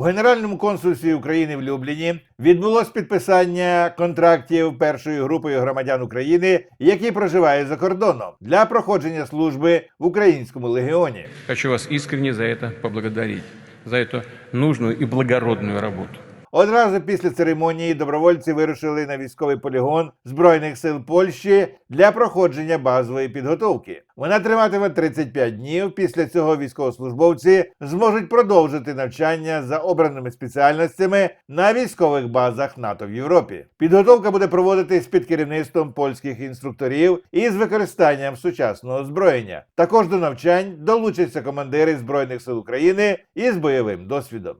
У Генеральному консульстві України в Любліні відбулось підписання контрактів першою групою громадян України, які проживають за кордоном для проходження служби в українському легіоні. Хочу вас іскренні за это поблагодарити, за цю нужну і благородну работу. Одразу після церемонії добровольці вирушили на військовий полігон Збройних сил Польщі для проходження базової підготовки. Вона триватиме 35 днів. Після цього військовослужбовці зможуть продовжити навчання за обраними спеціальностями на військових базах НАТО в Європі. Підготовка буде проводитись під керівництвом польських інструкторів і з використанням сучасного озброєння. Також до навчань долучаться командири збройних сил України із бойовим досвідом.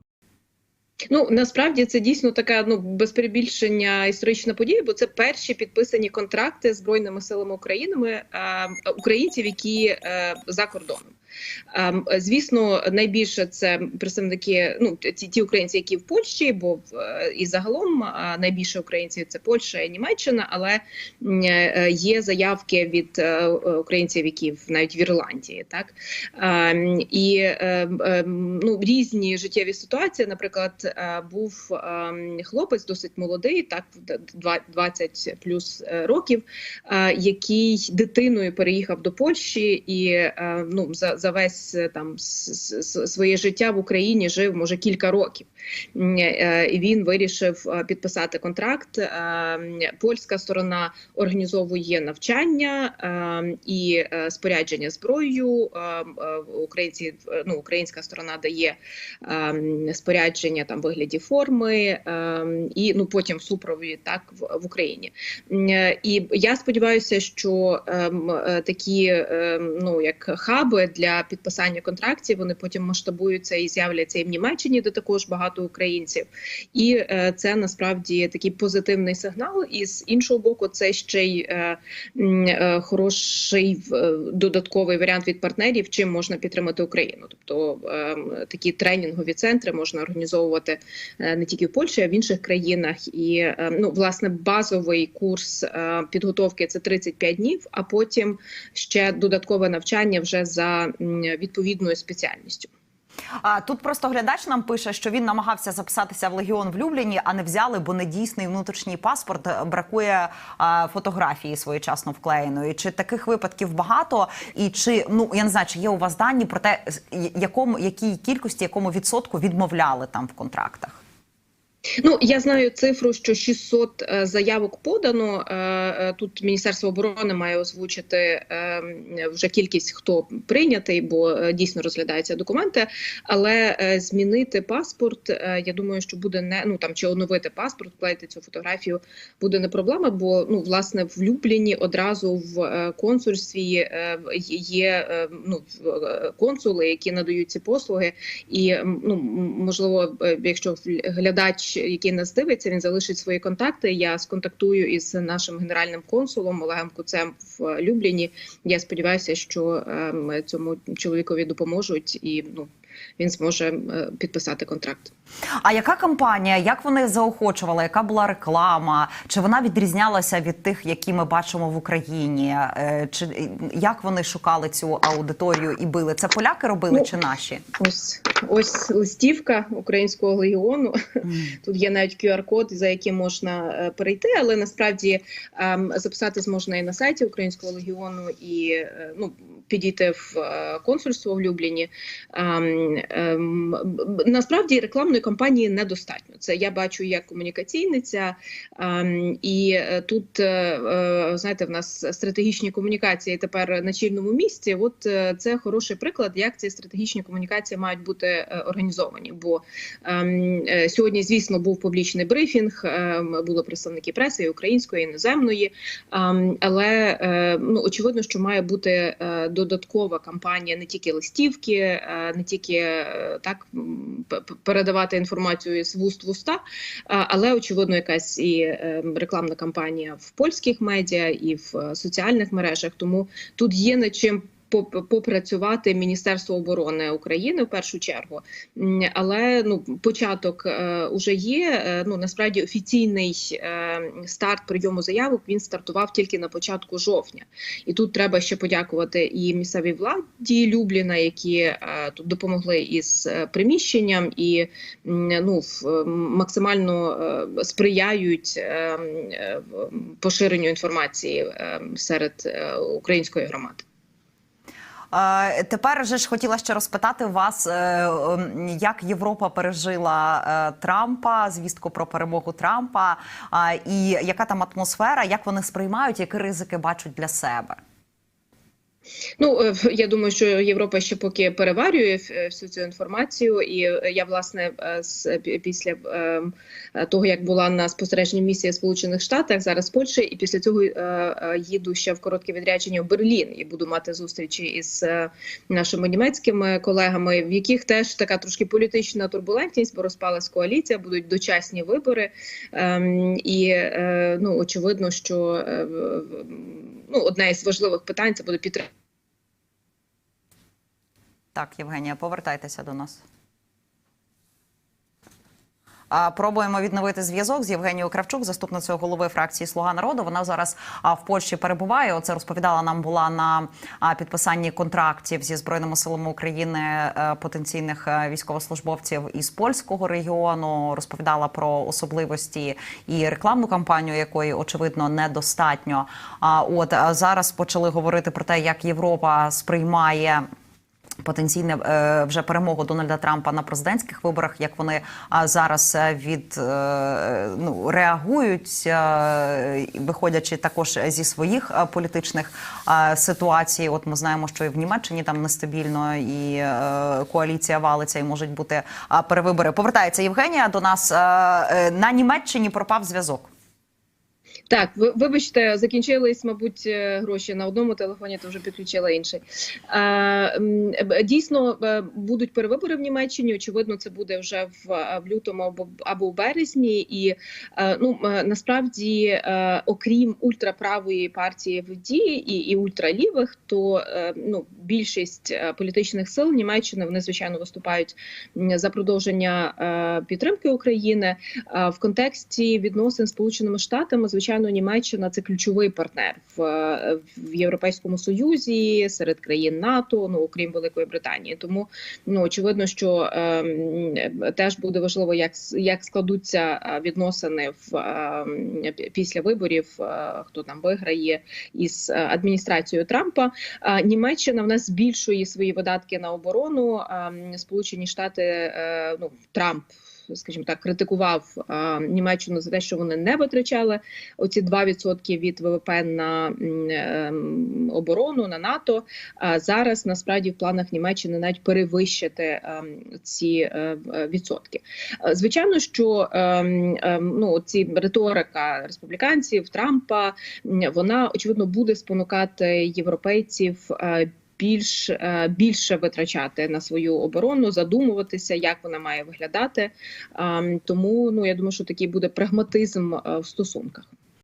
Ну насправді це дійсно така ну без перебільшення історична подія, бо це перші підписані контракти збройними силами України е, українців, які е, за кордоном. Ем, Звісно, найбільше це представники, ну ті, ті українці, які в Польщі, бо е, і загалом найбільше українців це Польща і Німеччина, але е, є заявки від е, українців, які навіть в Ірландії, так Ем, і ем, ну різні життєві ситуації. Наприклад, був хлопець досить молодий, так д- два- 20 плюс років, який дитиною переїхав до Польщі і ну за, за весь е, там своє життя в Україні жив може кілька років. Е, І він вирішив е, підписати контракт. Е, Польська сторона організовує навчання і спорядження зброєю. Українці ну українська сторона дає спорядження там вигляді форми і ну потім в супроводі так в, Україні. І я сподіваюся, що такі ну як хаби для підписання контрактів вони потім масштабуються і з'являться і в Німеччині, де також багато українців. І е, це насправді такий позитивний сигнал. І з іншого боку, це ще й е, е, хороший додатковий варіант від партнерів, чим можна підтримати Україну. Тобто такі тренінгові центри можна організовувати не тільки в Польщі, а в інших країнах. І ну, власне, базовий курс підготовки це 35 днів, а потім ще додаткове навчання вже за відповідною спеціальністю. А тут просто глядач нам пише, що він намагався записатися в легіон в Любліні, а не взяли, бо недійсний внутрішній паспорт бракує а, фотографії своєчасно вклеєної. Чи таких випадків багато? І чи ну я не знаю, чи є у вас дані про те, якому якій кількості, якому відсотку відмовляли там в контрактах? Ну я знаю цифру, що 600 е, заявок подано. Е, е, Тут Міністерство оборони має озвучити вже кількість, хто прийнятий, бо дійсно розглядаються документи. Але змінити паспорт, я думаю, що буде не ну там чи оновити паспорт, вклеїти цю фотографію буде не проблема. Бо ну власне в Любліні одразу в консульстві є ну консули, які надають ці послуги, і ну можливо, якщо глядач, який нас дивиться, він залишить свої контакти. Я сконтактую із нашим генеральним консулом Олегом Куцем в Любліні. Я сподіваюся, що ем, цьому чоловікові допоможуть, і ну він зможе е, підписати контракт. А яка кампанія? Як вони заохочували? Яка була реклама? Чи вона відрізнялася від тих, які ми бачимо в Україні? Е, Чи як вони шукали цю аудиторію і били? Це поляки робили Ну, чи наші? Ось ось листівка українського легіону. Тут є навіть QR-код, за яким можна е, перейти, але насправді ем, записатись можна і на сайті Українського легіону, і ну підійти в е, консульство в Любліні. Ем, насправді рекламної кампанії недостатньо. Це я бачу як комунікаційниця, і е, тут е, знаєте, в нас стратегічні комунікації тепер на чільному місці. От це хороший приклад, як ці стратегічні комунікації мають бути організовані. Бо ем, сьогодні, звісно, був публічний брифінг, ем, були представники преси і української, і іноземної, ем, але ну очевидно, що має бути е, додаткова кампанія не тільки листівки, е, не тільки е, так передавати інформацію з вуст в уста, але очевидно, якась і е, рекламна кампанія в польських медіа і в е, соціальних мережах. Тому тут є над чим попрацювати Міністерство оборони України в першу чергу. Але ну початок е, уже є. Е, Ну насправді офіційний е, старт прийому заявок він стартував тільки на початку жовтня, і тут треба ще подякувати і місцевій владі Любліна, які тут допомогли із приміщенням і ну максимально сприяють поширенню інформації серед української громади. Тепер же ж хотіла ще розпитати вас, е, ем, як Європа пережила е, Трампа, звістку про перемогу Трампа, і яка там атмосфера, як вони сприймають, які ризики бачать для себе. Ну е, я думаю, що Європа ще поки переварює е, всю цю інформацію, і е, я власне після е, е, того, як була на спостережній місії в Сполучених Штатах, зараз в Польщі, і після цього їду ще в коротке відрядження в Берлін. І буду мати зустрічі із нашими німецькими колегами, в яких теж така трошки політична турбулентність, бо розпалась коаліція, будуть дочасні вибори. Ем, і ну очевидно, що ну одне із важливих питань це буде підтримка. Так, Євгенія, повертайтеся до нас. Пробуємо відновити зв'язок з Євгенією Кравчук, заступницею голови фракції Слуга народу. Вона зараз в Польщі перебуває. Оце розповідала нам була на підписанні контрактів зі збройними силами України е, потенційних е, військовослужбовців із польського регіону. Розповідала про особливості і рекламну кампанію, якої очевидно недостатньо. А от зараз почали говорити про те, як Європа сприймає потенційне е, вже перемогу Дональда Трампа на президентських виборах, як вони зараз е, від е, ну реагують, виходячи також зі своїх політичних ситуацій. От ми знаємо, що і в Німеччині там нестабільно, і коаліція валиться, і можуть бути перевибори. Повертається Євгенія до нас. На Німеччині пропав зв'язок. Так, ви вибачте, закінчились, мабуть, е, гроші на одному телефоні, то вже підключила інший. Дійсно будуть перевибори в Німеччині. Очевидно, це буде вже в, лютому або в березні. І е, ну е, насправді, окрім ультраправої партії в дії і, і ультралівих, то ну більшість е, політичних сил Німеччини вони звичайно виступають за продовження е, підтримки України. В контексті відносин з Сполученими Штатами, звичайно, Німеччина це ключовий партнер в, е, в Європейському Союзі серед країн НАТО, ну окрім Великої Британії. Тому ну очевидно, що е, теж буде важливо, як як складуться е, відносини в пі- після виборів, е, хто там виграє із е, адміністрацією Трампа. А Німеччина в нас збільшує свої видатки на оборону. Сполучені Штати, е, ну Трамп скажімо так, критикував а, Німеччину за те, що вони не витрачали оці 2% від ВВП на ем, оборону на НАТО. А зараз насправді в планах Німеччини навіть перевищити ем, ці е, е, відсотки. Е, Звичайно, що ем, ем, ну ці риторика республіканців Трампа вона очевидно буде спонукати європейців. Більш е, більше витрачати на свою оборону, задумуватися, як вона має виглядати. Ем, Тому ну я думаю, що такий буде прагматизм е, в стосунках.